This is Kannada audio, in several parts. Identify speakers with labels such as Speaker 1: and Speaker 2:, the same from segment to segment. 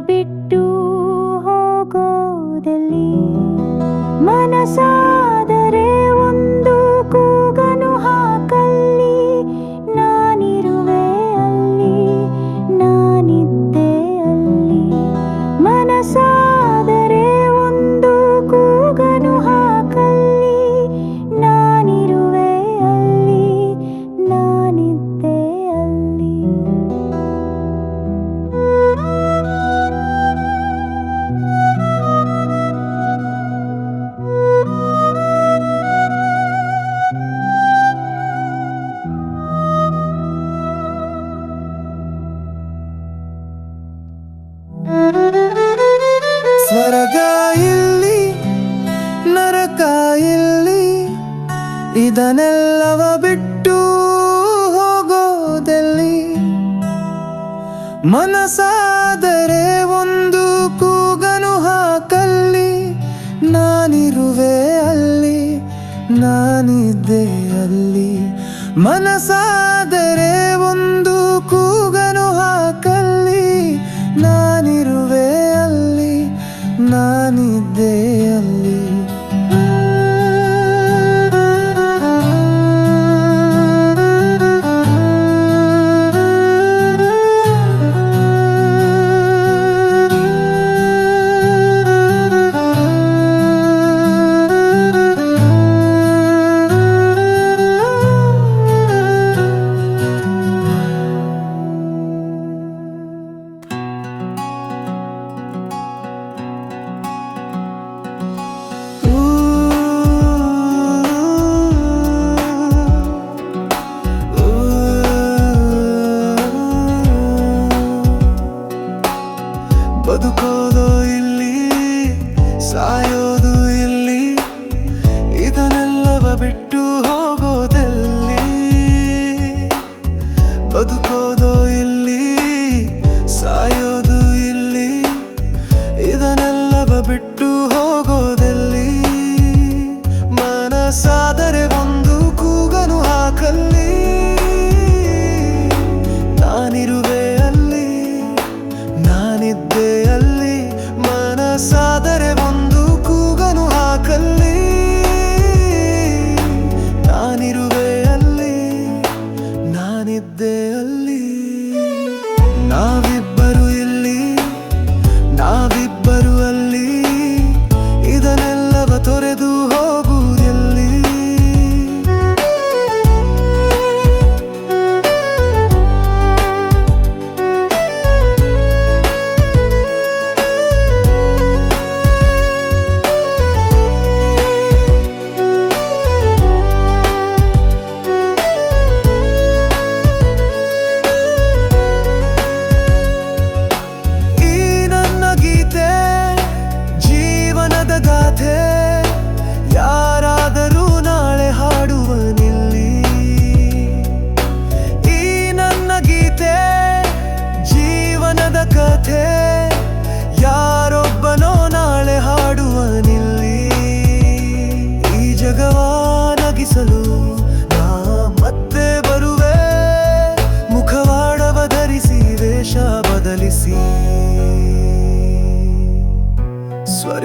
Speaker 1: ಬಿಟ್ಟು ಹೋಗೋದಲ್ಲಿ ಮನಸ
Speaker 2: ಸ್ವರ್ಗ ಇಲ್ಲಿ, ನರಕ ಇಲ್ಲಿ, ಇದನ್ನೆಲ್ಲವ ಬಿಟ್ಟು ಹೋಗೋದಲ್ಲಿ? ಮನಸಾದರೆ ಒಂದು ಕೂಗನು ಹಾಕಲ್ಲಿ, ನಾನಿರುವೆ ಅಲ್ಲಿ, ನಾನಿದ್ದೆ ಅಲ್ಲಿ. ಮನಸಾದರೆ Sayonara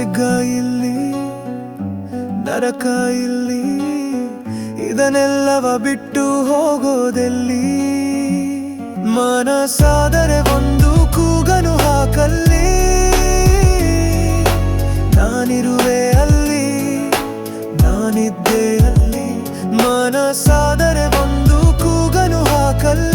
Speaker 2: ಸ್ವರ್ಗ ಇಲ್ಲಿ, ನರಕ ಇಲ್ಲಿ, ಇದನ್ನೆಲ್ಲವ ಬಿಟ್ಟು ಹೋಗೋದೆಲ್ಲಿ? ಮನಸ್ಸಾದರೆ ಒಂದು ಕೂಗನು ಹಾಕಲ್ಲಿ, ನಾನಿರುವೆ ಅಲ್ಲಿ, ನಾನಿದ್ದೆ ಅಲ್ಲಿ. ಮನಸ್ಸಾದರೆ ಒಂದು ಕೂಗನು ಹಾಕಲ್ಲಿ.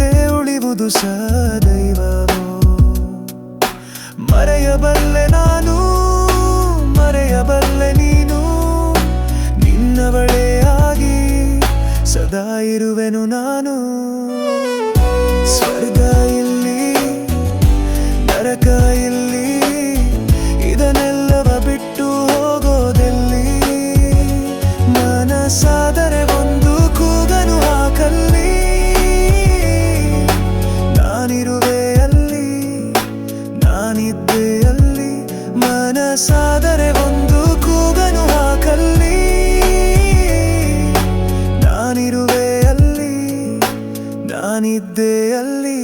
Speaker 2: ಉಳಿವುದು ಸದೈವವೋ? ಮರೆಯಬಲ್ಲೆ ನಾನು ಮರೆಯಬಲ್ಲೆ ನೀನು ನಿನ್ನವಳೇ ಆಗಿ ಸದಾ ಇರುವೆನು ನಾನು. ಸ್ವರ್ಗ ಇಲ್ಲಿ ನರ ನಾನಿದ್ದೆಯಲ್ಲಿ